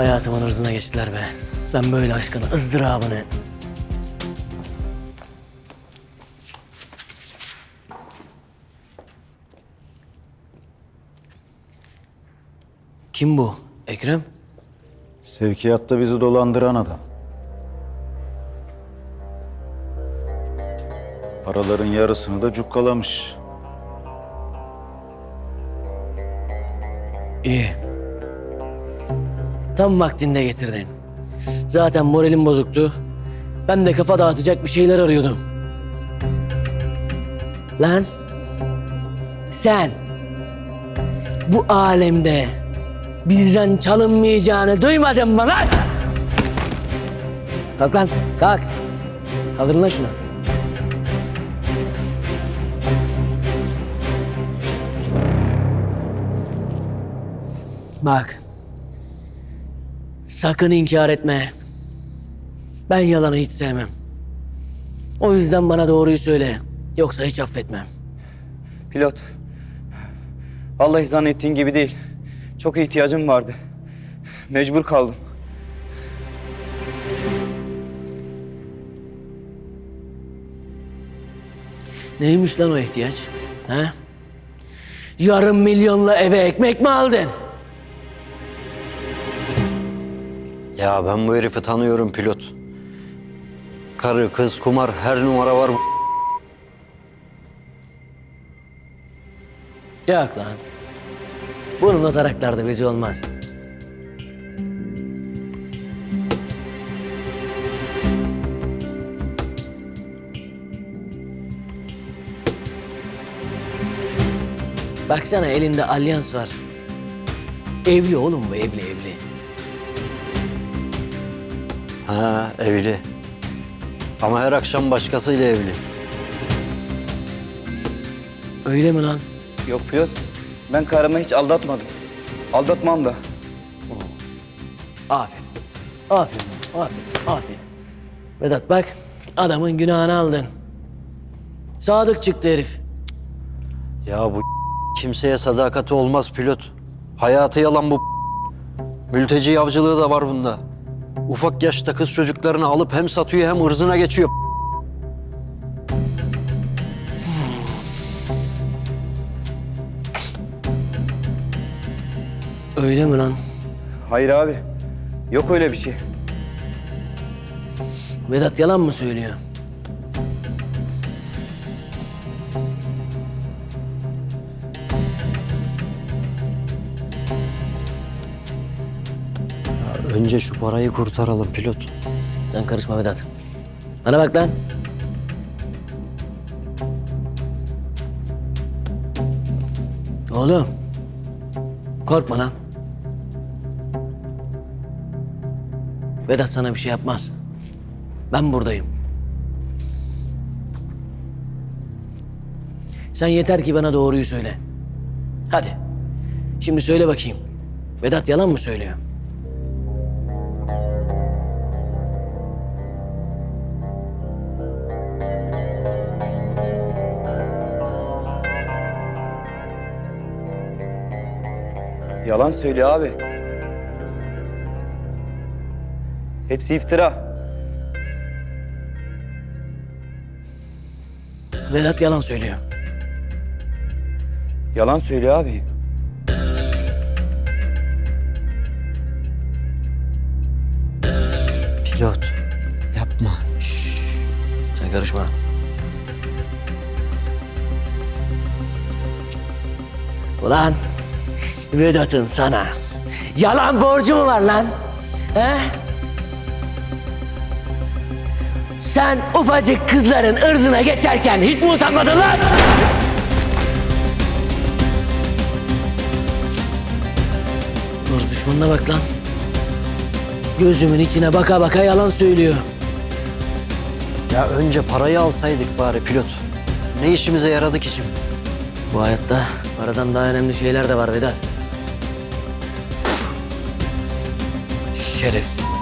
Hayatımın hırzına geçtiler be. Ben böyle aşkın ızdırabını... Kim bu? Ekrem? Sevkiyatta bizi dolandıran adam. Paraların yarısını da cukkalamış. İyi. Tam vaktinde getirdin. Zaten moralim bozuktu. Ben de kafa dağıtacak bir şeyler arıyordum. Lan sen bu alemde bizden çalınmayacağını duymadın mı lan? Kalk lan kalk. Kaldırın lan şunu. Bak. Sakın inkar etme. Ben yalanı hiç sevmem. O yüzden bana doğruyu söyle. Yoksa hiç affetmem. Pilot. Vallahi zannettiğin gibi değil. Çok ihtiyacım vardı. Mecbur kaldım. Neymiş lan o ihtiyaç? Ha? Yarım milyonla eve ekmek mi aldın? Ya ben bu herifi tanıyorum pilot. Karı, kız, kumar her numara var. bu- Yok lan. Bunun o taraklarda bezi olmaz. Baksana elinde alyans var. Evli oğlum bu evli evli. Ha evli. Ama her akşam başkasıyla evli. Öyle mi lan? Yok pilot. Ben karımı hiç aldatmadım. Aldatmam da. Aferin. Aferin. Aferin. Aferin. Vedat bak adamın günahını aldın. Sadık çıktı herif. Ya bu kimseye sadakati olmaz pilot. Hayatı yalan bu. Mülteci avcılığı da var bunda. Ufak yaşta kız çocuklarını alıp hem satıyor hem ırzına geçiyor. Öyle mi lan? Hayır abi. Yok öyle bir şey. Vedat yalan mı söylüyor? Önce şu parayı kurtaralım pilot. Sen karışma Vedat. Bana bak lan. Oğlum. Korkma lan. Vedat sana bir şey yapmaz. Ben buradayım. Sen yeter ki bana doğruyu söyle. Hadi. Şimdi söyle bakayım. Vedat yalan mı söylüyor? Yalan söylüyor abi. Hepsi iftira. Vedat yalan söylüyor. Yalan söylüyor abi. Pilot yapma. Sen karışma. Ulan Vedat'ın sana yalan borcu mu var lan? He? Sen ufacık kızların ırzına geçerken hiç mi utanmadın lan? Hırs düşmanına bak lan. Gözümün içine baka baka yalan söylüyor. Ya önce parayı alsaydık bari pilot. Ne işimize yaradı ki şimdi? Bu hayatta paradan daha önemli şeyler de var Vedat. Şerefsiz.